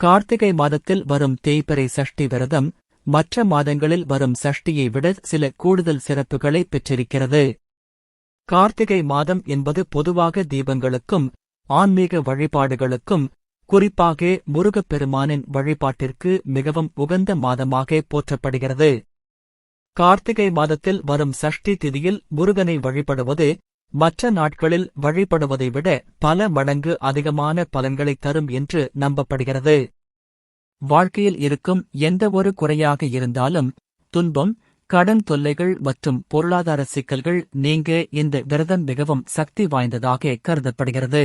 கார்த்திகை மாதத்தில் வரும் தேய்பிறை சஷ்டி விரதம் மற்ற மாதங்களில் வரும் சஷ்டியை விட சில கூடுதல் சிறப்புகளை பெற்றிருக்கிறது. கார்த்திகை மாதம் என்பது பொதுவாக தீபங்களுக்கும் ஆன்மீக வழிபாடுகளுக்கும் குறிப்பாக முருகப்பெருமானின் வழிபாட்டிற்கு மிகவும் உகந்த மாதமாக போற்றப்படுகிறது. கார்த்திகை மாதத்தில் வரும் சஷ்டி திதியில் முருகனை வழிபடுவது மற்ற நாட்களில் வழிபடுவதை விட பல மடங்கு அதிகமான பலன்களை தரும் என்று நம்பப்படுகிறது. வாழ்க்கையில் இருக்கும் எந்தவொரு குறையாக இருந்தாலும் துன்பம் கடன் தொல்லைகள் மற்றும் பொருளாதார சிக்கல்கள் நீங்க இந்த விரதம் மிகவும் சக்தி வாய்ந்ததாக கருதப்படுகிறது.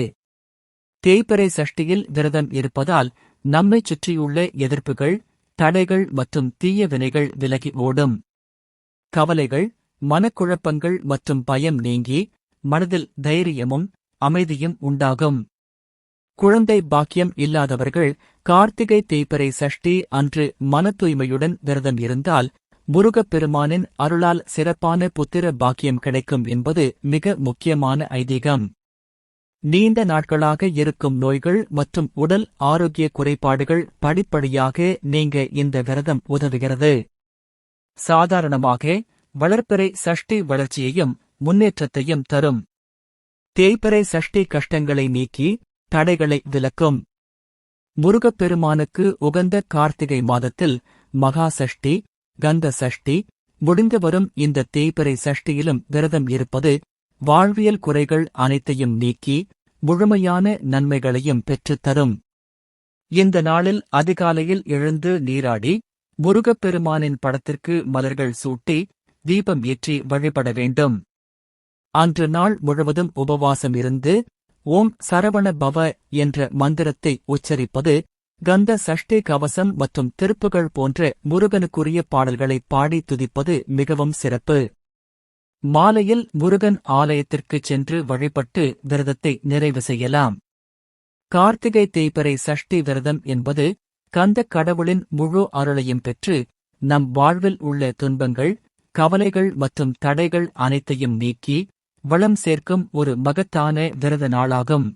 தேய்பிறை சஷ்டியில் விரதம் இருப்பதால் நம்மைச் சுற்றியுள்ள எதிர்ப்புகள் தடைகள் மற்றும் தீய வினைகள் விலகி ஓடும். கவலைகள் மனக்குழப்பங்கள் மற்றும் பயம் நீங்கி மனதில் தைரியமும் அமைதியும் உண்டாகும். குழந்தை பாக்கியம் இல்லாதவர்கள் கார்த்திகை தேய்பிறை சஷ்டி அன்று மன தூய்மையுடன் விரதம் இருந்தால் முருகப்பெருமானின் அருளால் சிறப்பான புத்திர பாக்கியம் கிடைக்கும் என்பது மிக முக்கியமான ஐதீகம். நீண்ட நாட்களாக இருக்கும் நோய்கள் மற்றும் உடல் ஆரோக்கிய குறைபாடுகள் படிப்படியாக நீங்க இந்த விரதம் உதவுகிறது. சாதாரணமாக வளர்ப்பிறை சஷ்டி வளர்ச்சியையும் முன்னேற்றத்தையும் தரும். தேய்பிறை சஷ்டி கஷ்டங்களை நீக்கி தடைகளை விலக்கும். முருகப்பெருமானுக்கு உகந்த கார்த்திகை மாதத்தில் மகா சஷ்டி கந்த சஷ்டி முடிந்து வரும் இந்த தேய்பிறை சஷ்டியிலும் விரதம் இருப்பது வாழ்வியல் குறைகள் அனைத்தையும் நீக்கி முழுமையான நன்மைகளையும் பெற்றுத் தரும். இந்த நாளில் அதிகாலையில் எழுந்து நீராடி முருகப்பெருமானின் படத்திற்கு மலர்கள் சூட்டி தீபம் ஏற்றி வழிபட வேண்டும். அன்று நாள் முழுவதும் உபவாசம் இருந்து ஓம் சரவண பவ என்ற மந்திரத்தை உச்சரிப்பது கந்த சஷ்டி கவசம் மற்றும் திருப்புகள் போன்ற முருகனுக்குரிய பாடல்களை பாடி துதிப்பது மிகவும் சிறப்பு. மாலையில் முருகன் ஆலயத்திற்குச் சென்று வழிபட்டு விரதத்தை நிறைவு செய்யலாம். கார்த்திகை தேய்பறை சஷ்டி விரதம் என்பது கந்தக் கடவுளின் முழு அருளையும் பெற்று நம் வாழ்வில் உள்ள துன்பங்கள் கவலைகள் மற்றும் தடைகள் அனைத்தையும் நீக்கி வளம் சேர்க்கும் ஒரு மகத்தான விரத நாளாகும்